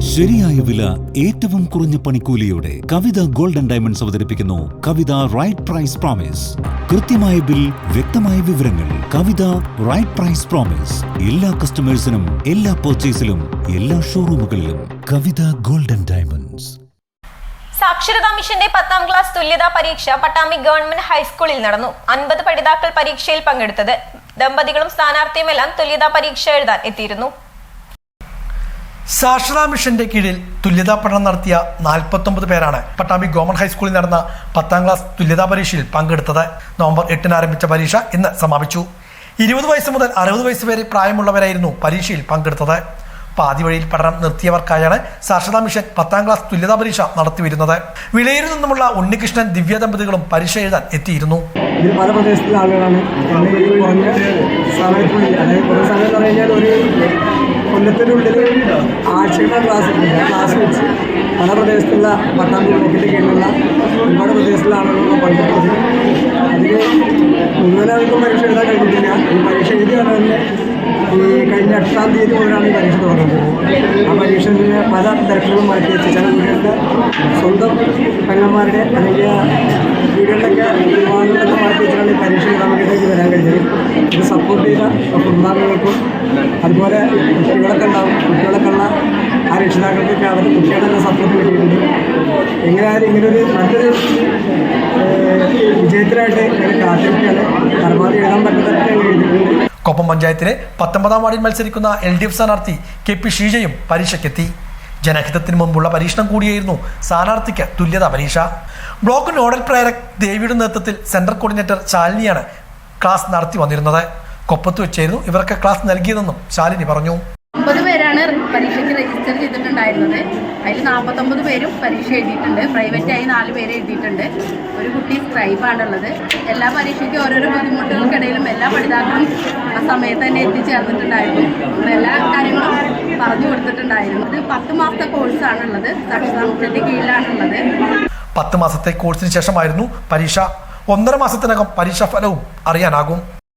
ശരിയായ വില ഏറ്റവും കുറഞ്ഞ പണിക്കൂലിയോടെ കവിത ഗോൾഡൻ ഡയമണ്ട്സ് അവതരിപ്പിക്കുന്നു കവിത റൈറ്റ് പ്രൈസ് പ്രോമിസ്. കൃത്യമായ ബിൽ വ്യക്തമായ വിവരങ്ങൾ. Kavitha right price promise. എല്ലാ കസ്റ്റമേഴ്സിനും എല്ലാ പർച്ചേസിലും എല്ലാ ഷോറൂമുകളിലും കവിത ഗോൾഡൻ ഡയമണ്ട്സ്. സാക്ഷരതാ മിഷന്റെ പത്താം ക്ലാസ് തുല്യതാ പരീക്ഷ പട്ടാമ്പി ഗവൺമെന്റ് ഹൈസ്കൂളിൽ നടന്നു. അൻപത് പഠിതാക്കൾ പരീക്ഷയിൽ പങ്കെടുത്തത്. ദമ്പതികളും സ്ഥാനാർത്ഥിയുമെല്ലാം തുല്യതാ പരീക്ഷ എഴുതാൻ എത്തിയിരുന്നു. സാക്ഷരതാ മിഷന്റെ കീഴിൽ തുല്യതാ പഠനം നടത്തിയ നാൽപ്പത്തൊമ്പത് പേരാണ് പട്ടാമ്പി ഗവൺമെന്റ് ഹൈസ്കൂളിൽ നടന്ന പത്താം ക്ലാസ് തുല്യതാ പരീക്ഷയിൽ പങ്കെടുത്തത്. നവംബർ എട്ടിന് ആരംഭിച്ച പരീക്ഷ ഇന്ന് സമാപിച്ചു. ഇരുപത് വയസ്സ് മുതൽ അറുപത് വയസ്സ് വരെ പ്രായമുള്ളവരായിരുന്നു പരീക്ഷയിൽ പങ്കെടുത്തത്. പാതി വഴിയിൽ പഠനം നിർത്തിയവർക്കായാണ് സാക്ഷരതാ മിഷൻ പത്താം ക്ലാസ് തുല്യതാ പരീക്ഷ നടത്തിവരുന്നത്. വിളയിൽ നിന്നുമുള്ള ഉണ്ണികൃഷ്ണൻ ദിവ്യ ദമ്പതികളും പരീക്ഷ എഴുതാൻ എത്തിയിരുന്നു. ഇത് പല പ്രദേശത്തുള്ള ആളുകളാണ്. ഒരു കൊല്ലത്തിനുള്ളിൽ ആഴ്ചയുടെ ക്ലാസ് ഉണ്ട്. ക്ലാസ് വെച്ച് പല പ്രദേശത്തുള്ള പട്ടാമ്പി ബ്ലോക്കിന്റെ കീഴിലുള്ള ഒരുപാട് പ്രദേശത്തുള്ള ആളുകളൊക്കെ പങ്കെടുത്തത് അതിൽ മുഴുവനാൾക്കും പരീക്ഷ എഴുതാൻ കഴിഞ്ഞിട്ടില്ല. ഈ പരീക്ഷ എഴുതിയാണ് തന്നെ ഈ കഴിഞ്ഞ എട്ടാം തീയതി മുതലാണ് ഈ പരീക്ഷ തുടങ്ങുന്നത്. ആ പരീക്ഷയിൽ പല തിരക്കുകളും മാറ്റി വെച്ച് ചില വീടുകളുടെ സ്വന്തം പെങ്ങന്മാരുടെ അല്ലെങ്കിൽ വീടുകളിലൊക്കെ വിവാഹങ്ങളൊക്കെ വെച്ചാണ് ഈ പരീക്ഷ വേണ്ടിയിട്ട് വരാൻ കഴിഞ്ഞത്. ഇത് സപ്പോർട്ട് ചെയ്ത കുടുംബാംഗങ്ങൾക്കും അതുപോലെ കുട്ടികളൊക്കെ ഉണ്ടാവും. കുട്ടികളൊക്കെ ഉള്ള ആ രക്ഷിതാക്കൾക്കൊക്കെ അവരുടെ കുട്ടികളെ തന്നെ സപ്പോർട്ട് കിട്ടിയിട്ടുണ്ട്. എങ്ങനെയായാലും ഇങ്ങനൊരു നല്ലൊരു വിജയത്തിനായിട്ട് ഞങ്ങൾ കാത്തിരിക്കുകയാണ്. പരമാവധി എഴുതാൻ പറ്റുന്നതൊക്കെ എഴുതിയിട്ടുണ്ട്. കൊപ്പം പഞ്ചായത്തിലെ പത്തൊമ്പതാം വാർഡിൽ മത്സരിക്കുന്ന എൽ ഡി എഫ് സ്ഥാനാർത്ഥി കെ പി ഷീജയും പരീക്ഷയ്ക്കെത്തി. ജനഹിതത്തിന് മുമ്പുള്ള പരീക്ഷണം കൂടിയായിരുന്നു സ്ഥാനാർത്ഥിക്ക് തുല്യത പരീക്ഷ. ബ്ലോക്ക് നോഡൽ പ്രേരക് ദേവിയുടെ നേതൃത്വത്തിൽ സെൻട്രൽ കോർഡിനേറ്റർ ശാലിനിയാണ് ക്ലാസ് നടത്തി വന്നിരുന്നത്. കൊപ്പത്ത് വെച്ചായിരുന്നു ഇവർക്ക് ക്ലാസ് നൽകിയതെന്നും ശാലിനി പറഞ്ഞു. ഒമ്പത് പേരാണ് പരീക്ഷയ്ക്ക് രജിസ്റ്റർ ചെയ്തിട്ടുണ്ടായിരുന്നത്. അതിൽ നാൽപ്പത്തൊമ്പത് പേരും പരീക്ഷ എഴുതിയിട്ടുണ്ട്. പ്രൈവറ്റ് ആയി നാല് പേര് എഴുതിയിട്ടുണ്ട്. ഒരു കുട്ടി സ്ക്രൈബാണുള്ളത് എല്ലാ പരീക്ഷയ്ക്കും ഓരോരോ ബുദ്ധിമുട്ടുകൾക്കിടയിലും എല്ലാ പഠിതാക്കളും ആ സമയത്ത് തന്നെ എത്തിച്ചേർന്നിട്ടുണ്ടായിരുന്നു. എല്ലാ കാര്യങ്ങളും പറഞ്ഞു കൊടുത്തിട്ടുണ്ടായിരുന്നു. ഇത് പത്ത് മാസത്തെ കോഴ്സാണുള്ളത് സാക്ഷരതാമസത്തിന്റെ കീഴിലാണുള്ളത്. പത്ത് മാസത്തെ കോഴ്സിന് ശേഷമായിരുന്നു പരീക്ഷ. ഒന്നര മാസത്തിനകം പരീക്ഷാ ഫലവും അറിയാനാകും.